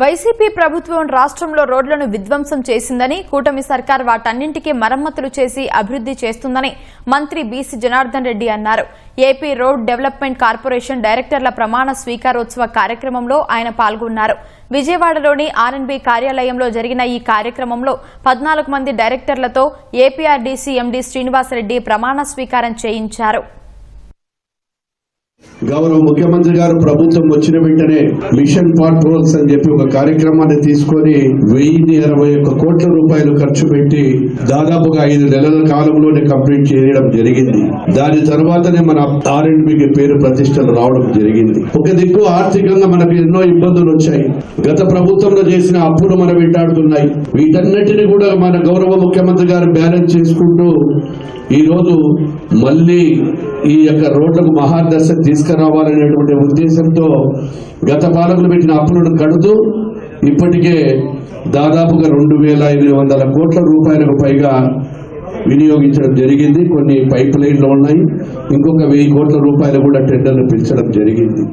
YCP ప్రభుత్వం రాష్ట్రంలో రోడ్లను విధ్వంసం చేసిందని కూటమి సర్కార్ వాటన్నింటికీ మరమ్మతులు చేసి అభివృద్ది చేస్తుందని మంత్రి బీసీ జనార్దన్ రెడ్డి అన్నారు. ఏపీ రోడ్ డెవలప్మెంట్ కార్పొరేషన్ డైరెక్టర్ల ప్రమాణ స్వీకారోత్సవ కార్యక్రమంలో ఆయన పాల్గొన్నారు. విజయవాడలోని ఆర్ఎన్బీ కార్యాలయంలో జరిగిన ఈ కార్యక్రమంలో పద్నాలుగు మంది డైరెక్టర్లతో ఏపీఆర్డీసీ ఎండీ శ్రీనివాసరెడ్డి ప్రమాణ స్వీకారం చేయించారు. గౌరవ ముఖ్యమంత్రి గారు ప్రభుత్వం వచ్చిన వెంటనే మిషన్ పాట్రోల్స్ అని చెప్పి ఒక కార్యక్రమాన్ని తీసుకొని వెయ్యి ఇరవై ఒక్క కోట్ల రూపాయలు ఖర్చు పెట్టి దాదాపుగా ఐదు నెలల కాలంలోనే కంప్లీట్ చేయడం జరిగింది. దాని తర్వాతనే మన ఆర్ఎండ్బికి పేరు ప్రతిష్టలు రావడం జరిగింది. ఒక దిక్కు ఆర్థికంగా మనకు ఎన్నో ఇబ్బందులు వచ్చాయి. గత ప్రభుత్వంలో చేసిన అప్పులు మనం వెంటాడుతున్నాయి. వీటన్నిటిని కూడా మన గౌరవ ముఖ్యమంత్రి గారు బ్యాలెన్స్ చేసుకుంటూ ఈరోజు మళ్ళీ ఈ యొక్క రోడ్లకు మహాదశ తీసుకురావాలనేటువంటి ఉద్దేశంతో గత పాలకులు పెట్టిన అప్పులను కడుతూ ఇప్పటికే దాదాపుగా రెండు వేల ఎనిమిది వందల కోట్ల రూపాయలకు పైగా వినియోగించడం జరిగింది. కొన్ని పైప్ లైన్లు ఉన్నాయి. ఇంకొక వెయ్యి కోట్ల రూపాయలు కూడా టెండర్లు పిలిచడం జరిగింది.